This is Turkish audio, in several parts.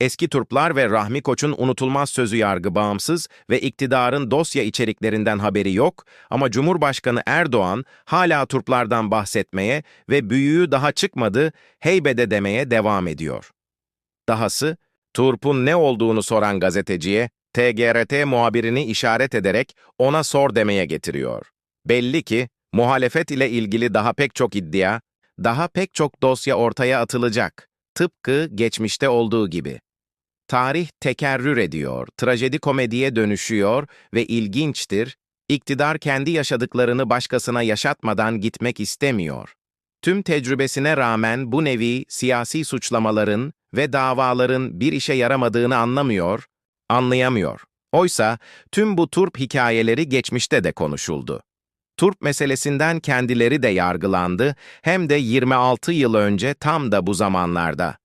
Eski Turplar ve Rahmi Koç'un unutulmaz sözü yargı bağımsız ve iktidarın dosya içeriklerinden haberi yok ama Cumhurbaşkanı Erdoğan hala Turplardan bahsetmeye ve büyüğü daha çıkmadı, heybede demeye devam ediyor. Dahası, Turp'un ne olduğunu soran gazeteciye, TGRT muhabirini işaret ederek ona sor demeye getiriyor. Belli ki, muhalefet ile ilgili daha pek çok iddia, daha pek çok dosya ortaya atılacak. Tıpkı geçmişte olduğu gibi. Tarih tekerrür ediyor, trajedi komediye dönüşüyor ve ilginçtir, iktidar kendi yaşadıklarını başkasına yaşatmadan gitmek istemiyor. Tüm tecrübesine rağmen bu nevi siyasi suçlamaların ve davaların bir işe yaramadığını anlamıyor, anlayamıyor. Oysa tüm bu turp hikayeleri geçmişte de konuşuldu. Turp meselesinden kendileri de yargılandı, hem de 26 yıl önce tam da bu zamanlarda.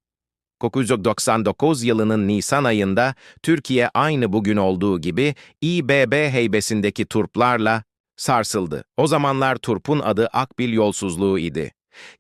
1999 yılının Nisan ayında Türkiye aynı bugün olduğu gibi İBB heybesindeki turplarla sarsıldı. O zamanlar turpun adı Akbil yolsuzluğu idi.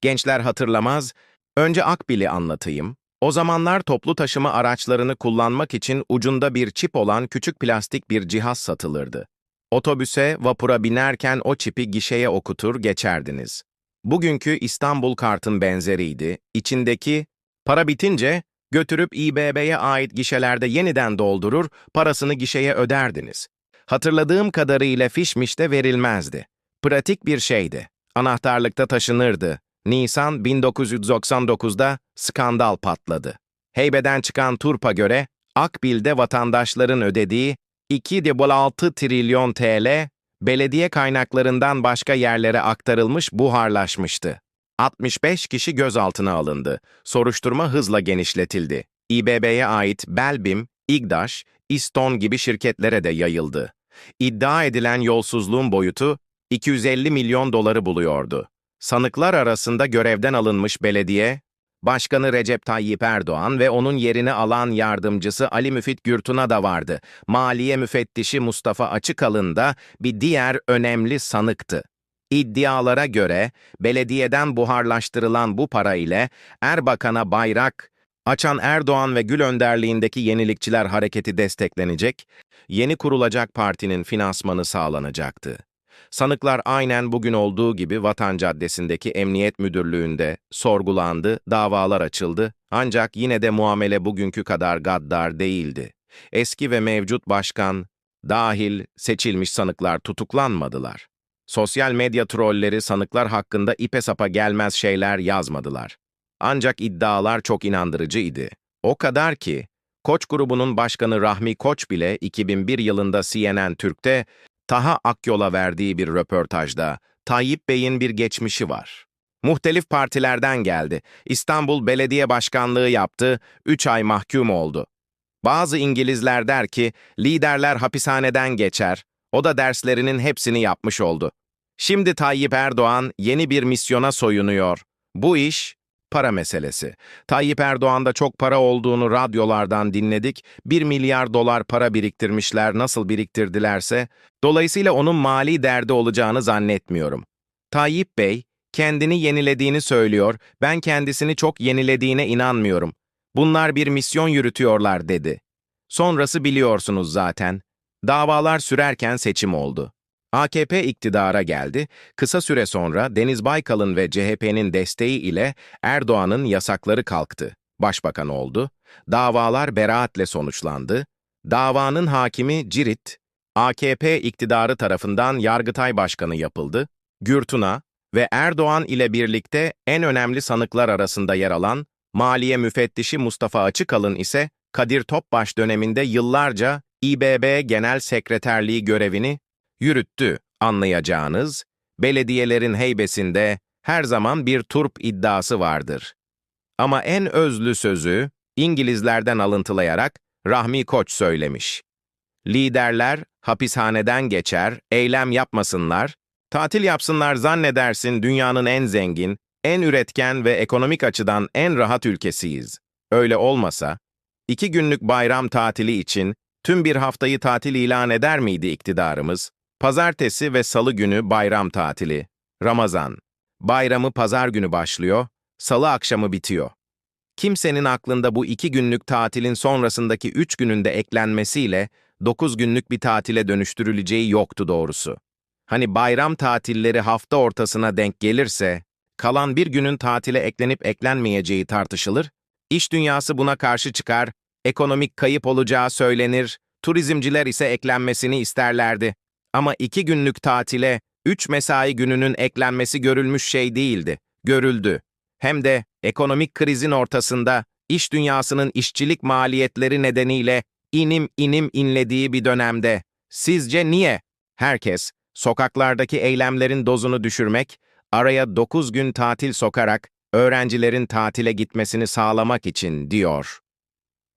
Gençler hatırlamaz, önce Akbil'i anlatayım. O zamanlar toplu taşıma araçlarını kullanmak için ucunda bir çip olan küçük plastik bir cihaz satılırdı. Otobüse, vapura binerken o çipi gişeye okutur geçerdiniz. Bugünkü İstanbul kartın benzeriydi. İçindeki para bitince götürüp İBB'ye ait gişelerde yeniden doldurur, parasını gişeye öderdiniz. Hatırladığım kadarıyla fişmiş de verilmezdi. Pratik bir şeydi. Anahtarlıkta taşınırdı. Nisan 1999'da skandal patladı. Heybeden çıkan turpa göre Akbil'de vatandaşların ödediği 2,6 trilyon TL belediye kaynaklarından başka yerlere aktarılmış buharlaşmıştı. 65 kişi gözaltına alındı. Soruşturma hızla genişletildi. İBB'ye ait Belbim, İgdaş, İston gibi şirketlere de yayıldı. İddia edilen yolsuzluğun boyutu 250 milyon doları buluyordu. Sanıklar arasında görevden alınmış belediye, Başkanı Recep Tayyip Erdoğan ve onun yerini alan yardımcısı Ali Müfit Gürtun'a da vardı. Maliye müfettişi Mustafa Açıkalın da bir diğer önemli sanıktı. İddialara göre belediyeden buharlaştırılan bu para ile Erbakan'a bayrak, açan Erdoğan ve Gül önderliğindeki Yenilikçiler Hareketi desteklenecek, yeni kurulacak partinin finansmanı sağlanacaktı. Sanıklar aynen bugün olduğu gibi Vatan Caddesi'ndeki Emniyet Müdürlüğü'nde sorgulandı, davalar açıldı ancak yine de muamele bugünkü kadar gaddar değildi. Eski ve mevcut başkan, dahil seçilmiş sanıklar tutuklanmadılar. Sosyal medya trolleri sanıklar hakkında ipe sapa gelmez şeyler yazmadılar. Ancak iddialar çok inandırıcıydı. O kadar ki, Koç grubunun başkanı Rahmi Koç bile 2001 yılında CNN Türk'te Taha Akyol'a verdiği bir röportajda Tayyip Bey'in bir geçmişi var. Muhtelif partilerden geldi. İstanbul Belediye Başkanlığı yaptı, 3 ay mahkum oldu. Bazı İngilizler der ki, liderler hapishaneden geçer, o da derslerinin hepsini yapmış oldu. Şimdi Tayyip Erdoğan yeni bir misyona soyunuyor. Bu iş para meselesi. Tayyip Erdoğan'da çok para olduğunu radyolardan dinledik. 1 milyar dolar para biriktirmişler nasıl biriktirdilerse. Dolayısıyla onun mali derdi olacağını zannetmiyorum. Tayyip Bey kendini yenilediğini söylüyor. Ben kendisini çok yenilediğine inanmıyorum. Bunlar bir misyon yürütüyorlar dedi. Sonrası biliyorsunuz zaten. Davalar sürerken seçim oldu. AKP iktidara geldi, kısa süre sonra Deniz Baykal'ın ve CHP'nin desteği ile Erdoğan'ın yasakları kalktı. Başbakan oldu, davalar beraatle sonuçlandı, davanın hakimi Cirit, AKP iktidarı tarafından Yargıtay Başkanı yapıldı, Gürtuna ve Erdoğan ile birlikte en önemli sanıklar arasında yer alan Maliye Müfettişi Mustafa Açıkalın ise Kadir Topbaş döneminde yıllarca İBB Genel Sekreterliği görevini yürüttü anlayacağınız, belediyelerin heybesinde her zaman bir turp iddiası vardır. Ama en özlü sözü İngilizlerden alıntılayarak Rahmi Koç söylemiş. Liderler hapishaneden geçer, eylem yapmasınlar, tatil yapsınlar zannedersin dünyanın en zengin, en üretken ve ekonomik açıdan en rahat ülkesiyiz. Öyle olmasa, iki günlük bayram tatili için tüm bir haftayı tatil ilan eder miydi iktidarımız? Pazartesi ve salı günü bayram tatili. Ramazan. Bayramı pazar günü başlıyor, salı akşamı bitiyor. Kimsenin aklında bu iki günlük tatilin sonrasındaki üç gününde eklenmesiyle dokuz günlük bir tatile dönüştürüleceği yoktu doğrusu. Hani bayram tatilleri hafta ortasına denk gelirse, kalan bir günün tatile eklenip eklenmeyeceği tartışılır, iş dünyası buna karşı çıkar, ekonomik kayıp olacağı söylenir, turizmciler ise eklenmesini isterlerdi. Ama iki günlük tatile, üç mesai gününün eklenmesi görülmüş şey değildi, görüldü. Hem de ekonomik krizin ortasında, iş dünyasının işçilik maliyetleri nedeniyle inim inim inlediği bir dönemde. Sizce niye? Herkes, sokaklardaki eylemlerin dozunu düşürmek, araya 9 gün tatil sokarak öğrencilerin tatile gitmesini sağlamak için diyor.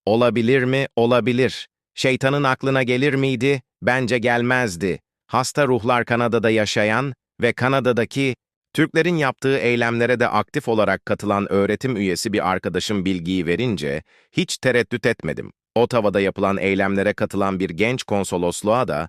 Olabilir mi? Olabilir. Şeytanın aklına gelir miydi? Bence gelmezdi. Hasta ruhlar Kanada'da yaşayan ve Kanada'daki Türklerin yaptığı eylemlere de aktif olarak katılan öğretim üyesi bir arkadaşım bilgiyi verince hiç tereddüt etmedim. Ottawa'da yapılan eylemlere katılan bir genç konsolosluğa da